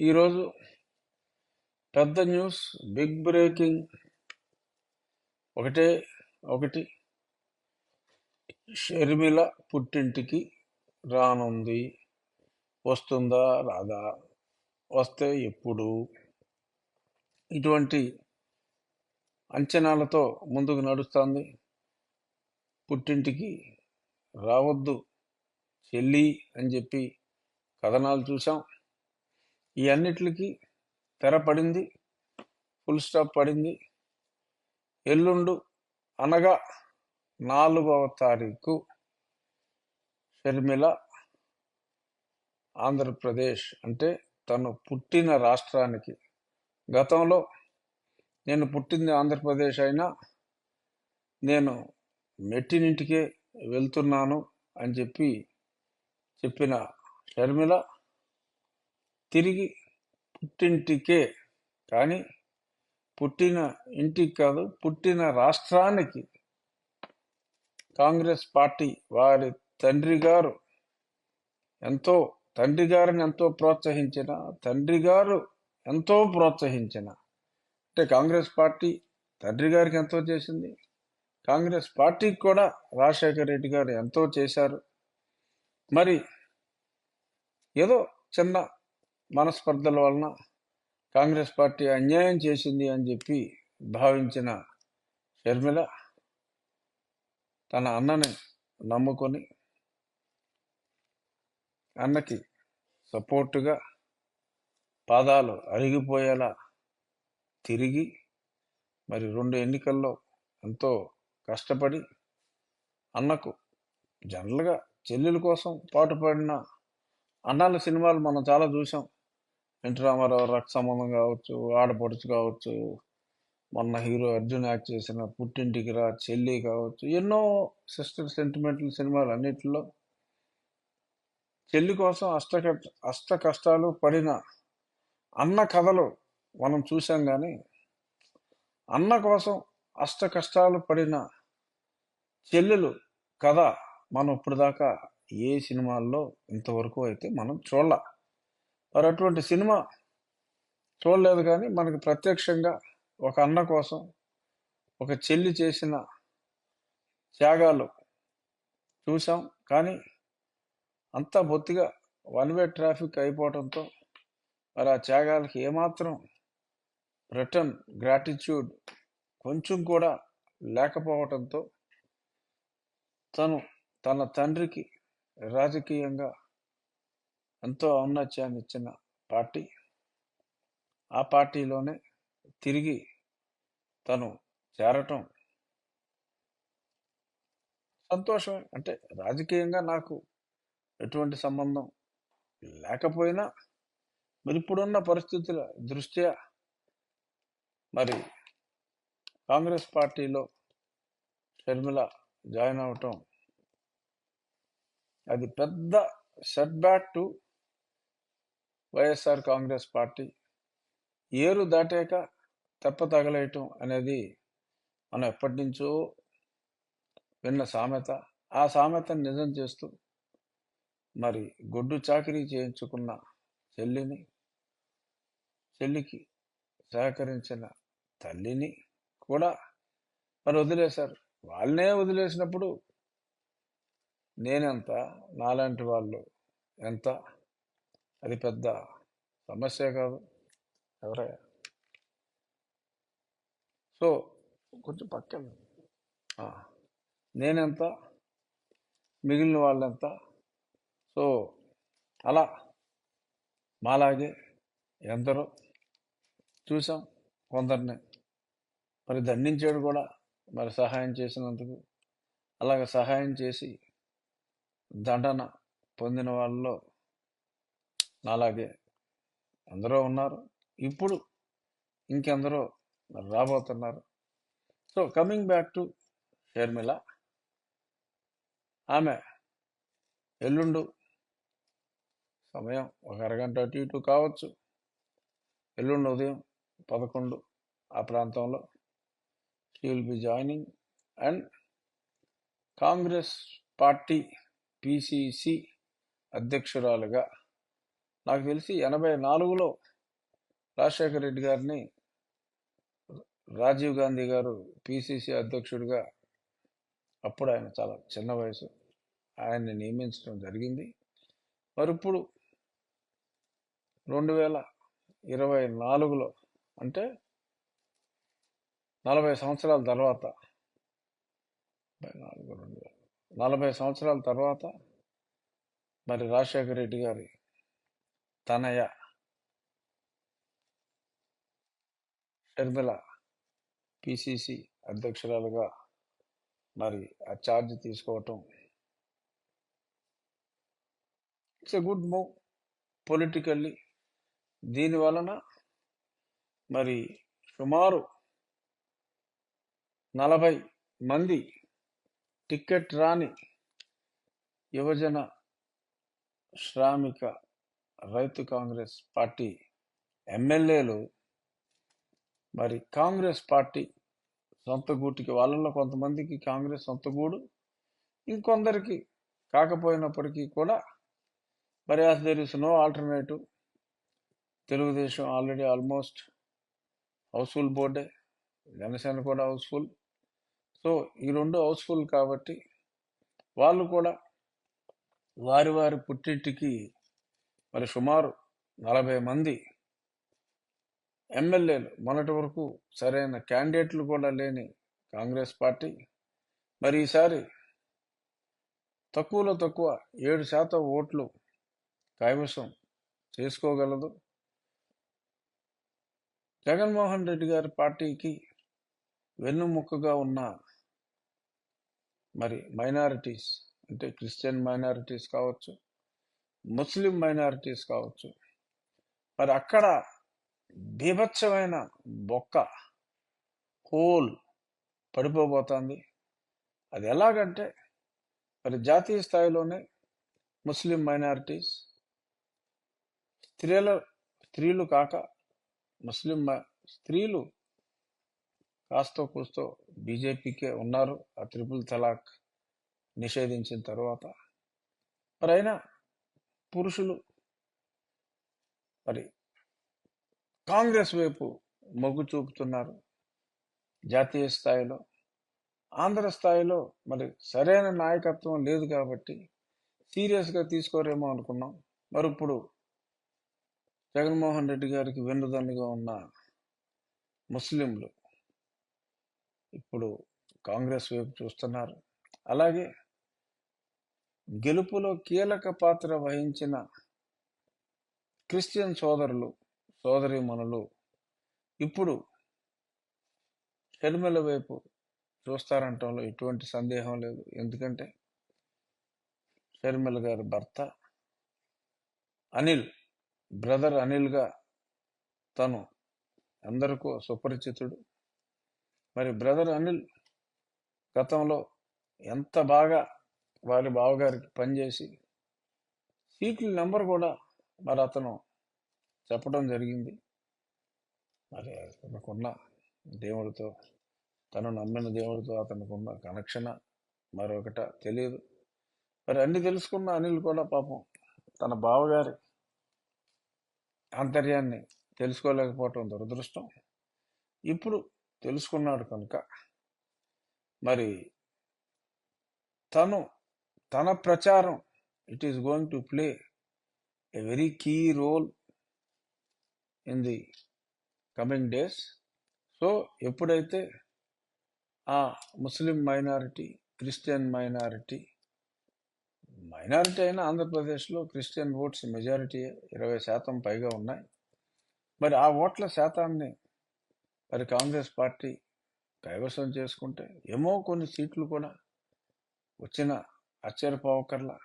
ఈరోజు పెద్ద news big breaking ఒకటే ఒకటి. షర్మిల పుట్టింటికి రానుంది. వస్తుందా రాదా? వస్తే ఎప్పుడు? ఇటువంటి అంచనాలతో ముందుకు నడుస్తుంది. పుట్టింటికి రావద్దు చెల్లి అని చెప్పి కథనాలు చూసాం ఈ అన్నిటికి తెర పడింది ఫుల్ స్టాప్ పడింది. ఎల్లుండు అనగా నాలుగవ తారీఖు షర్మిల ఆంధ్రప్రదేశ్ అంటే తను పుట్టిన రాష్ట్రానికి. గతంలో నేను పుట్టింది ఆంధ్రప్రదేశ్ అయినా నేను మెట్టినింటికే వెళ్తున్నాను అని చెప్పి చెప్పిన షర్మిల తిరిగి పుట్టింటికే. కానీ పుట్టిన ఇంటికి కాదు పుట్టిన రాష్ట్రానికి కాంగ్రెస్ పార్టీ వారి తండ్రి గారు ఎంతో తండ్రి గారిని ఎంతో ప్రోత్సహించిన తండ్రి గారు ఎంతో ప్రోత్సహించిన. అంటే కాంగ్రెస్ పార్టీ తండ్రి గారికి ఎంతో చేసింది. కాంగ్రెస్ పార్టీకి కూడా రాజశేఖర రెడ్డి గారు ఎంతో చేశారు. మరి ఏదో చిన్న మనస్పర్ధల వలన కాంగ్రెస్ పార్టీ అన్యాయం చేసింది అని చెప్పి భావించిన షర్మిల తన అన్నని నమ్ముకొని అన్నకి సపోర్టుగా పాదాలు అరిగిపోయేలా తిరిగి మరి రెండు ఎన్నికల్లో ఎంతో కష్టపడి అన్నకు జనరల్గా చెల్లెల కోసం పాటుపడిన అన్నాల సినిమాలు మనం చాలా చూసాం ఎన్టీ రామారావు రక్త సంబంధం కావచ్చు ఆడపడుచు కావచ్చు మొన్న హీరో అర్జున్ యాక్ట్ చేసిన పుట్టింటికి రా చెల్లి కావచ్చు ఎన్నో సిస్టర్ సెంటిమెంటల్ సినిమాలు అన్నిటిలో చెల్లి కోసం అష్ట అష్ట కష్టాలు పడిన అన్న కథలు మనం చూసాం కానీ అన్న కోసం అష్ట కష్టాలు పడిన చెల్లెలు కథ మనం ఇప్పుడు దాకా ఏ సినిమాల్లో ఇంతవరకు అయితే మనం చూడాలి. మరి అటువంటి సినిమా చూడలేదు కానీ మనకు ప్రత్యక్షంగా ఒక అన్న కోసం ఒక చెల్లి చేసిన త్యాగాలు చూసాం కానీ అంతా బొత్తిగా వన్ వే ట్రాఫిక్ అయిపోవడంతో మరి ఆ త్యాగాలకి ఏమాత్రం రిటర్న్ గ్రాటిట్యూడ్ కొంచెం కూడా లేకపోవడంతో తను తన తండ్రికి రాజకీయంగా ఎంతో ఔన్నత్యాన్ని ఇచ్చిన పార్టీ. ఆ పార్టీలోనే తిరిగి తను చేరటం సంతోషమే. అంటే రాజకీయంగా నాకు ఎటువంటి సంబంధం లేకపోయినా మరి ఇప్పుడున్న పరిస్థితుల దృష్ట్యా మరి కాంగ్రెస్ పార్టీలో షర్మిల జాయిన్ అవటం అది పెద్ద set back to YSR Congress party ఏరు దాటాక తెప్ప తగలేయటం అనేది మనం ఎప్పటి నుంచో విన్న సామెత. ఆ సామెతను నిజం చేస్తూ మరి గొడ్డు చాకరీ చేయించుకున్న చెల్లిని చెల్లికి సహకరించిన తల్లిని కూడా మరి వదిలేశారు. వాళ్ళనే వదిలేసినప్పుడు నేనెంత నాలాంటి వాళ్ళు ఎంత అది పెద్ద సమస్య కాదు. ఎవరే? సో కొంచెం పక్కన నేనెంత? మిగిలిన వాళ్ళెంత? సో అలా. మాలాగే ఎందరో చూసాం కొందరిని. మరి దండించాడు కూడా మరి సహాయం చేసినందుకు. అలాగ సహాయం చేసి దండన పొందిన వాళ్ళలో నాలాగే అందరూ ఉన్నారు. ఇప్పుడు ఇంకెందరో రాబోతున్నారు. So coming back to Sharmila ఆమె ఎల్లుండు సమయం ఒక అరగంట అటు ఇటు కావచ్చు. ఎల్లుండి ఉదయం పదకొండు ఆ ప్రాంతంలో she will be joining and Congress party PCC అధ్యక్షురాలుగా నాకు తెలిసి ఎనభై నాలుగులో రాజశేఖర రెడ్డి గారిని రాజీవ్ గాంధీ గారు పిసిసి అధ్యక్షుడిగా అప్పుడు ఆయన చాలా చిన్న వయసు. ఆయన్ని నియమించడం జరిగింది. మరి ఇప్పుడు రెండు వేల ఇరవై నాలుగులో అంటే నలభై సంవత్సరాల తర్వాత నలభై నాలుగు రెండు వేల నలభై సంవత్సరాల తర్వాత మరి రాజశేఖర రెడ్డి గారి తనయ షర్మిల పిసిసి అధ్యక్షురాలుగా మరి ఆ ఛార్జ్ తీసుకోవటం. It's a good move politically దీని వలన మరి సుమారు నలభై మంది టికెట్ రాని యువజన శ్రామిక రైతు కాంగ్రెస్ పార్టీ ఎమ్మెల్యేలు మరి కాంగ్రెస్ పార్టీ సొంత గూటికి వాళ్ళలో కొంతమందికి కాంగ్రెస్ సొంత గూడు ఇంకొందరికి కాకపోయినప్పటికీ కూడా మరి as there is no alternative Telugu Desam already almost house full బోర్డే Janasena కూడా హౌస్ఫుల్. సో ఈ రెండు హౌస్ఫుల్ కాబట్టి వాళ్ళు కూడా వారి వారి పుట్టింటికి మరి సుమారు నలభై మంది ఎమ్మెల్యేలు మొన్నటి వరకు సరైన క్యాండిడేట్లు కూడా లేని కాంగ్రెస్ పార్టీ. మరి ఈసారి తక్కువలో తక్కువ ఏడు శాతం ఓట్లు కైవసం చేసుకోగలదు. జగన్మోహన్ రెడ్డి గారి పార్టీకి వెన్నుముక్కగా ఉన్న మరి మైనారిటీస్ అంటే క్రిస్టియన్ మైనారిటీస్ కావచ్చు ముస్లిం మైనారిటీస్ కావచ్చు. మరి అక్కడ బీభత్సమైన బొక్క హోల్ పడిపోబోతోంది. అది ఎలాగంటే మరి జాతీయ స్థాయిలోనే ముస్లిం మైనారిటీస్ స్త్రీల స్త్రీలు కాక ముస్లిం స్త్రీలు కాస్తో కూస్తో బీజేపీకే ఉన్నారు. ఆ త్రిపుల్ తలాక్ నిషేధించిన తర్వాత. మరి అయినా పురుషులు. మరి కాంగ్రెస్ వైపు మొగ్గు చూపుతున్నారు జాతీయ స్థాయిలో. ఆంధ్ర స్థాయిలో మరి సరైన నాయకత్వం లేదు కాబట్టి సీరియస్గా తీసుకోరేమో అనుకున్నాం. మరి ఇప్పుడు జగన్మోహన్ రెడ్డి గారికి వెన్నుదన్నుగా ఉన్న ముస్లింలు ఇప్పుడు కాంగ్రెస్ వైపు చూస్తున్నారు. అలాగే గెలుపులో కీలక పాత్ర వహించిన క్రిస్టియన్ సోదరులు సోదరీమణులు ఇప్పుడు షర్మిల వైపు చూస్తారంటంలో ఎటువంటి సందేహం లేదు. ఎందుకంటే షర్మిల గారి భర్త అనిల్ బ్రదర్ అనిల్గా తను అందరికీ సుపరిచితుడు. మరి బ్రదర్ అనిల్ గతంలో ఎంత బాగా వారి బావగారికి పనిచేసి సీట్ల నెంబర్ కూడా మరి అతను చెప్పడం జరిగింది. మరి అతనుకున్న దేవుడితో తను నమ్మిన దేవుడితో అతనుకున్న కనెక్షన్ మరొకట తెలియదు. మరి అన్ని తెలుసుకున్న అనిల్ కూడా పాపం తన బావగారి ఆంతర్యాన్ని తెలుసుకోలేకపోవటం దురదృష్టం. ఇప్పుడు తెలుసుకున్నాడు కనుక మరి తను తన ప్రచారం. It is going to play a very key role in the coming days so ఎప్పుడైతే ఆ Muslim minority Christian minority minority అయినా ఆంధ్రప్రదేశ్లో క్రిస్టియన్ ఓట్స్ మెజారిటీ ఇరవై శాతం పైగా ఉన్నాయి. మరి ఆ ఓట్ల శాతాన్ని మరి కాంగ్రెస్ పార్టీ కైవసం చేసుకుంటే ఏమో కొన్ని సీట్లు కూడా వచ్చిన ఆశ్చర్యపోవకర్లా